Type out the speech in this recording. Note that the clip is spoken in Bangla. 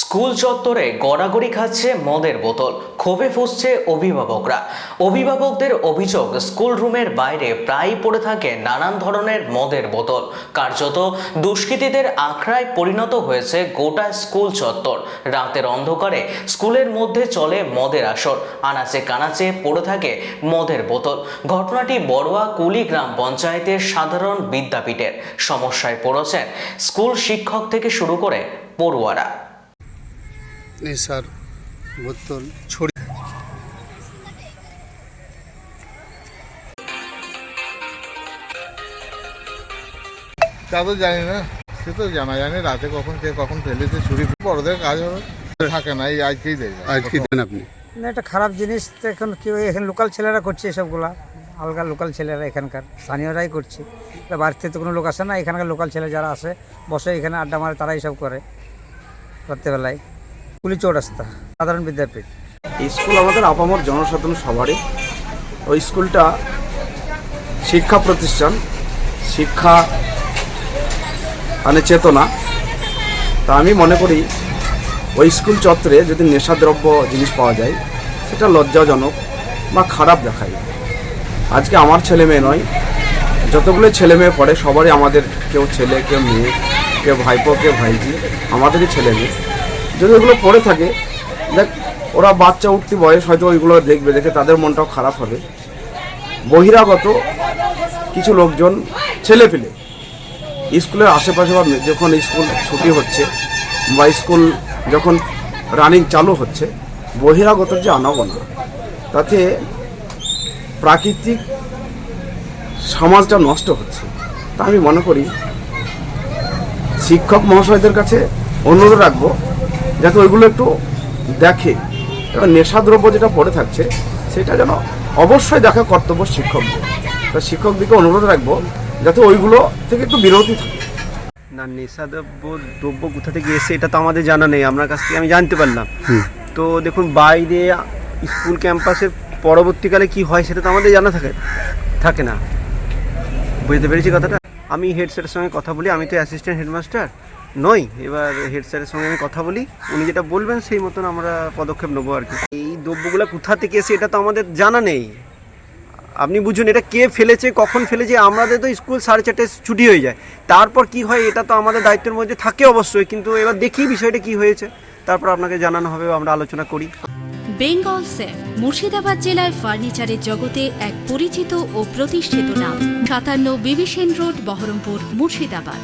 স্কুল চত্বরে গড়াগড়ি খাচ্ছে মদের বোতল, ক্ষোভে ফুসছে অভিভাবকরা। অভিভাবকদের অভিযোগ, স্কুল রুমের বাইরে প্রায়ই পড়ে থাকে নানান ধরনের মদের বোতল। কার্যত দুষ্কৃতীদের আখড়ায় পরিণত হয়েছে গোটা স্কুল চত্বর। রাতের অন্ধকারে স্কুলের মধ্যে চলে মদের আসর, আনাচে কানাচে পড়ে থাকে মদের বোতল। ঘটনাটি বড়ুয়া কুলি গ্রাম পঞ্চায়েতের সাধারণ বিদ্যাপীঠের। সমস্যায় পড়েছেন স্কুল শিক্ষক থেকে শুরু করে পড়ুয়ারা। নেশার বোতল ছড়ি তা তো জানি না সে তো জানা জানি রাতে কখন কে কখন ফেলেছে ছুরি বড়দের কাজ হবে। থাকে না এই আজকেই দেখবে আর কি দেন আপনি। না একটা খারাপ জিনিস তো এখন কি ওই এখানে লোকাল ছেলেরা করছে এসবগুলা আলগা লোকাল ছেলেরা এখানকার স্থানীয়রাই করছে। তা বাড়িতে তো কোনো লোক আসে না এখানকার লোকাল ছেলে যারা আসে বসে এখানে আড্ডা মারে তারা এইসব করে রাত্রেবেলায় পুলি চৌরাস্তা, সাধারণ বিদ্যাপীঠ। স্কুল আমাদের আপামর জনসাধারণ সবারই। ওই স্কুলটা শিক্ষা প্রতিষ্ঠান, শিক্ষা মানে চেতনা। তা আমি মনে করি, ওই স্কুল চত্বরে যদি নেশাদ্রব্য জিনিস পাওয়া যায়, সেটা লজ্জাজনক বা খারাপ দেখায়। আজকে আমার ছেলে মেয়ে নয়, যতগুলো ছেলে মেয়ে পড়ে, সবারই আমাদের কেউ ছেলে, কেউ মেয়ে, কেউ ভাইপো, কেউ ভাইজি আমাদেরই ছেলে মেয়ে। যদি এগুলো পড়ে থাকে, দেখ, ওরা বাচ্চা উঠতি বয়স, হয়তো ওইগুলো দেখবে, দেখে তাদের মনটাও খারাপ হবে। বহিরাগত কিছু লোকজন ছেলে পেলে, স্কুলের আশেপাশে বা যখন স্কুল ছুটি হচ্ছে বা স্কুল যখন রানিং চালু হচ্ছে বহিরাগত যে আনাগোনা, তাতে প্রাকৃতিক সমাজটা নষ্ট হচ্ছে। তা আমি মনে করি, শিক্ষক মহাশয়দের কাছে অনুরোধ রাখব যাতে ওইগুলো একটু দেখে। এবার নেশাদ্রব্য যেটা পড়ে থাকছে সেটা যেন অবশ্যই দেখা কর্তব্য শিক্ষকদের তা শিক্ষকদিকে অনুরোধ রাখব যাতে ওইগুলো থেকে একটু বিরতি থাকে। না নেশাদ্রব্য দ্রব্য কোথা থেকে এসে এটা তো আমাদের জানা নেই আপনার কাছ থেকে আমি জানতে পারলাম। তো দেখুন বাইরে স্কুল ক্যাম্পাসের পরবর্তীকালে কি হয় সেটা তো আমাদের জানা থাকে থাকে না। বুঝতে পেরেছি কথাটা? আমি হেড স্যারের সঙ্গে কথা বলি আমি তো অ্যাসিস্ট্যান্ট হেডমাস্টার নই। এবার হেড স্যারের সঙ্গে আমি কথা বলি। উনি যেটা বলবেন সেই মতন আমরা পদক্ষেপ নেব আর কি। এই দ্রব্যগুলো কোথা থেকে এসে এটা তো আমাদের জানা নেই। আপনি বুঝুন এটা কে ফেলেছে, কখন ফেলেছে, আমাদের তো স্কুল সাড়ে চারটে ছুটি হয়ে যায়। তারপর কি হয়, এটা তো আমাদের দায়িত্বের মধ্যে থাকে অবশ্যই, কিন্তু এবার দেখি বিষয়টা কি হয়েছে। তারপর আপনাকে জানানো হবে, আমরা আলোচনা করি। বেঙ্গল সেফ মুর্শিদাবাদ জেলায় ফার্নিচারের জগতে এক পরিচিত ও প্রতিষ্ঠিত নাম। সাতান্ন বিবিসেন রোড, বহরমপুর, মুর্শিদাবাদ।